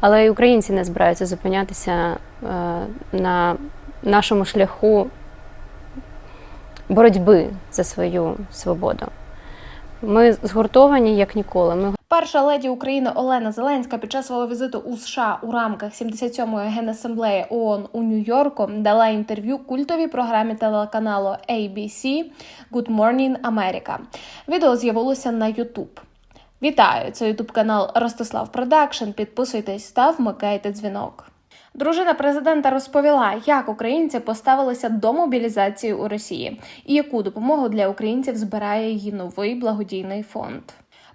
Але і українці не збираються зупинятися е, на нашому шляху боротьби за свою свободу. Ми згуртовані як ніколи. Ми Перша леді України Олена Зеленська під час свого візиту у США у рамках 77-ї генасамблеї ООН у Нью-Йорку дала інтерв'ю культовій програмі телеканалу ABC Good Morning America. Відео з'явилося на YouTube. Вітаю! Це ютуб канал Ростислав Продакшн. Підписуйтесь та вмикайте дзвінок. Дружина президента розповіла, як українці поставилися до мобілізації у Росії і яку допомогу для українців збирає її новий благодійний фонд.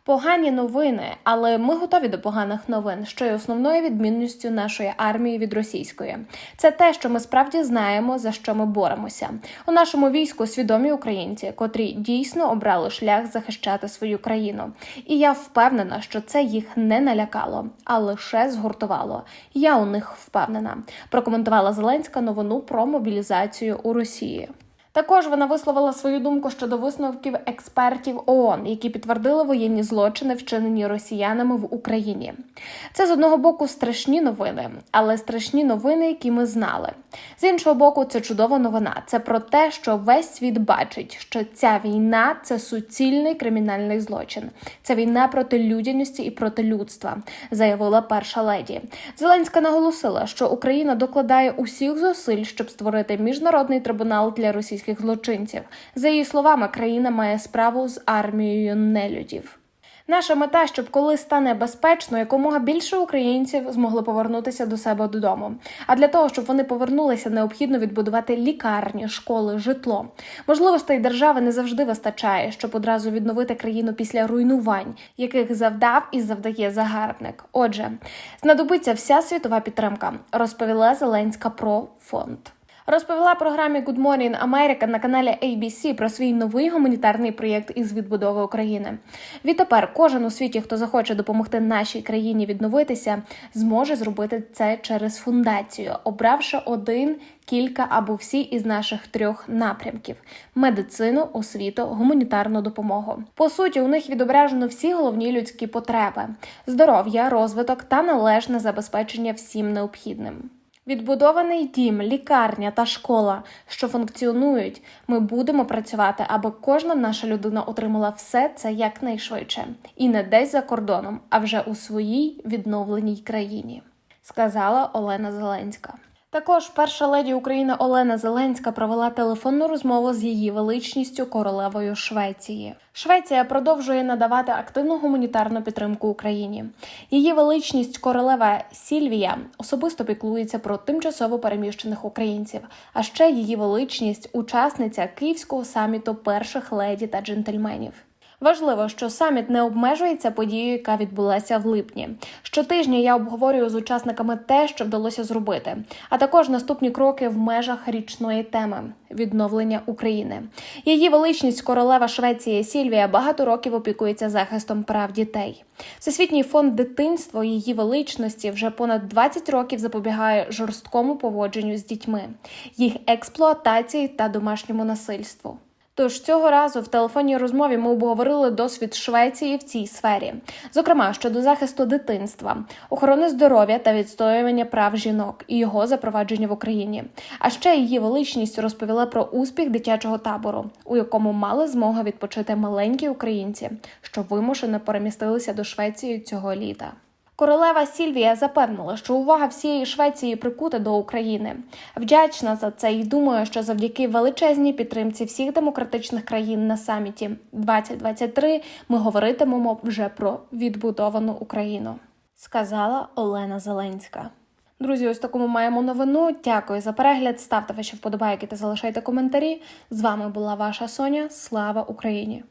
Погані новини, але ми готові до поганих новин, що є основною відмінністю нашої армії від російської. Це те, що ми справді знаємо, за що ми боремося. У нашому війську свідомі українці, котрі дійсно обрали шлях захищати свою країну. І я впевнена, що це їх не налякало, а лише згуртувало. Я у них впевнена. Прокоментувала Зеленська новину про мобілізацію у Росії. Також вона висловила свою думку щодо висновків експертів ООН, які підтвердили воєнні злочини, вчинені росіянами в Україні. Це з одного боку страшні новини, але страшні новини, які ми знали. З іншого боку, це чудова новина. Це про те, що весь світ бачить, що ця війна це суцільний кримінальний злочин. Це війна проти людяності і проти людства, заявила перша леді. Зеленська наголосила, що Україна докладає усіх зусиль, щоб створити міжнародний трибунал для російських злочинців. За її словами, країна має справу з армією нелюдів. Наша мета, щоб коли стане безпечно, якомога більше українців змогли повернутися до себе додому. А для того, щоб вони повернулися, необхідно відбудувати лікарні, школи, житло. Можливостей держави не завжди вистачає, щоб одразу відновити країну після руйнувань, яких завдав і завдає загарбник. Отже, знадобиться вся світова підтримка, розповіла Зеленська про фонд. Розповіла програмі Good Morning America на каналі ABC про свій новий гуманітарний проєкт із відбудови України. Відтепер кожен у світі, хто захоче допомогти нашій країні відновитися, зможе зробити це через фундацію, обравши один, кілька або всі із наших трьох напрямків: медицину, освіту, гуманітарну допомогу. По суті, у них відображено всі головні людські потреби: здоров'я, розвиток та належне забезпечення всім необхідним. Відбудований дім, лікарня та школа, що функціонують, ми будемо працювати, аби кожна наша людина отримала все це якнайшвидше, і не десь за кордоном, а вже у своїй відновленій країні, сказала Олена Зеленська. Також перша леді України Олена Зеленська провела телефонну розмову з її величністю королевою Швеції. Швеція продовжує надавати активну гуманітарну підтримку Україні. Її величність королева Сільвія особисто піклується про тимчасово переміщених українців. А ще її величність учасниця Київського саміту перших леді та джентльменів. Важливо, що саміт не обмежується подією, яка відбулася в липні. Щотижня я обговорюю з учасниками те, що вдалося зробити, а також наступні кроки в межах річної теми відновлення України. Її величність королева Швеції Сільвія багато років опікується захистом прав дітей. Всесвітній фонд дитинства її величності вже понад 20 років запобігає жорсткому поводженню з дітьми, їх експлуатації та домашньому насильству. Тож цього разу в телефонній розмові ми обговорили досвід Швеції в цій сфері, зокрема щодо захисту дитинства, охорони здоров'я та відстоювання прав жінок і його запровадження в Україні. А ще її величність розповіла про успіх дитячого табору, у якому мали змогу відпочити маленькі українці, що вимушено перемістилися до Швеції цього літа. Королева Сільвія запевнила, що увага всієї Швеції прикута до України. Вдячна за це і думаю, що завдяки величезній підтримці всіх демократичних країн на саміті 2023 ми говоритимемо вже про відбудовану Україну, сказала Олена Зеленська. Друзі, ось таку ми маємо новину. Дякую за перегляд. Ставте ваші вподобайки та залишайте коментарі. З вами була ваша Соня. Слава Україні!